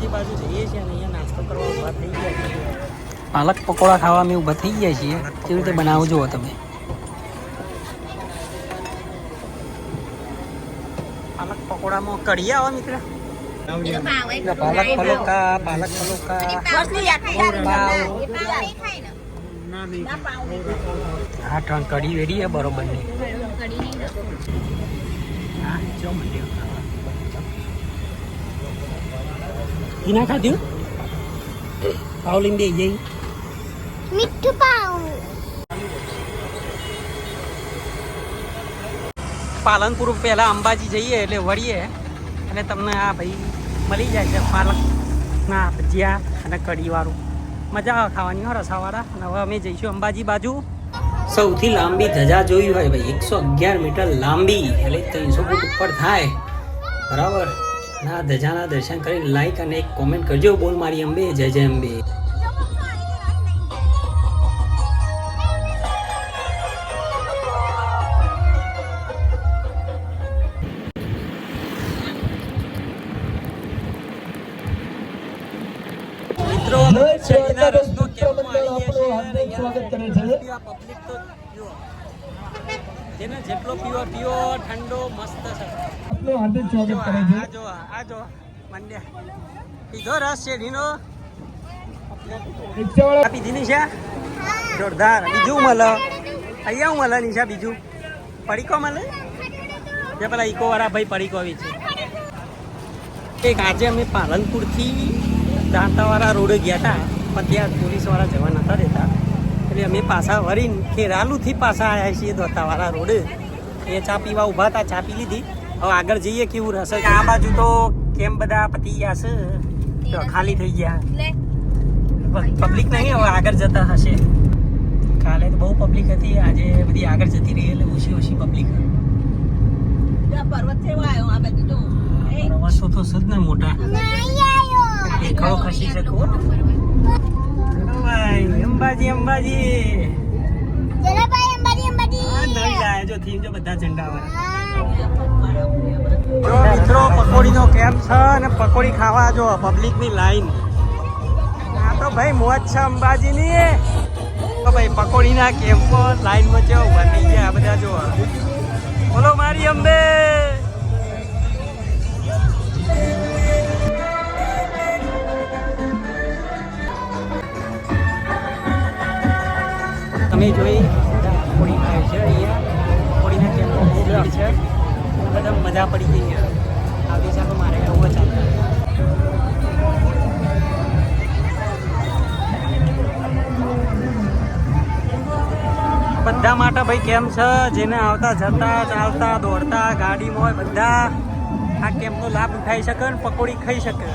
અંબાજી બાજુ જઈએ છીએ અને અહીંયા નાસ્તો કરવા ઊભા થઈ ગયા છીએ પાલક પકોડા ખાવા અમે ઊભા થઈ ગયા છીએ. કેવી રીતે બનાવજો તમે? પાલક પકોડામાં કઢી આવે મિત્ર? પાલક પલોકા પાલક પલોકા હા ત્રણ કઢી વેડી બરોબરની હા જો મંદિર તીના ખાધ્યું જઈ મીઠું પાવ પાલનપુર પહેલાં અંબાજી જઈએ એટલે વળીએ અને તમને આ ભાઈ મળી જાય છે પાલકના ભજીયા અને કઢીવાળું. મજા આવે ખાવાની હો રસાવાળા. અને હવે અમે જઈશું અંબાજી બાજુ. સૌથી લાંબી ધજા જોઈ હોય ભાઈ એકસો અગિયાર મીટર લાંબી એટલે ત્રણસો ફૂટ ઉપર થાય. બરાબર? આ ધજાના દર્શન કરી લાઈક અને એક કોમેન્ટ કરજો. બોલ મારી અંબે જય જય અંબે. મિત્રો જેને જેટલો પીવો પીવો ઠંડો મસ્ત છે. કરે છે આ જો આ જો મંડ્યા પીધો રસ શેરીનો રિક્ષાવાળા પીધી નિશા જોરદાર. બીજું મળે. અહીંયા હું મળે નિશા બીજું. પડીકો મળે? જે પેલા ઇકો વાળા ભાઈ પડીકો આવી છે. એક આજે અમે પાલનપુરથી દાંતાવાળા રોડે ગયા હતા પણ ત્યાં પોલીસવાળા જવા નતા દેતા. એટલે અમે પાછા વળીને ખેરાલુથી પાછા આવ્યા છીએ દોતાવાળા રોડે. એ ચા પીવા ઊભા હતા ચા પી લીધી. હવે આગળ જઈએ કેવું રહેશે. આ બાજુ તો કેમ બધા પતી ગયા છે? તો ખાલી થઈ ગયા. પબ્લિક નહીં હવે આગળ જતા હશે. કાલે તો બહુ પબ્લિક હતી આજે બધી આગળ જતી રહી એટલે ઓછી ઓછી પબ્લિક પ્રવાસો તો છે જ ને મોટા. દેખાડો ખસી શકો. ભાઈ અંબાજી અંબાજી. જલાભાઈ અંબાજી અંબાજી. આ નવી લાયા જો થીમ જો બધા ઝંડા વાળા. મિત્રો પકોડીનો કેમ્પ છે અને પકોડી ખાવા જો પબ્લિકની લાઈન આ તો ભાઈ મોજ છે અંબાજીની. તો ભાઈ પકોડીના કેમ્પમાં લાઈન વચ્ચે ઊભા થઈ ગયા આ બધા જો. બોલો મારી અંબે. તમે જોઈ પકોડી ખાય છે અહીંયા. બહુ ભીડ છે, બધા મજા પડી ગઈ છે. તો મારે આવું ચાલે. બધા માટે ભાઈ કેમ છે? જેને આવતા જતા, ચાલતા, દોડતા, ગાડીમાં હોય બધા, આ કેમ્પનો લાભ ઉઠાવી શકે ને પકોડી ખાઈ શકે?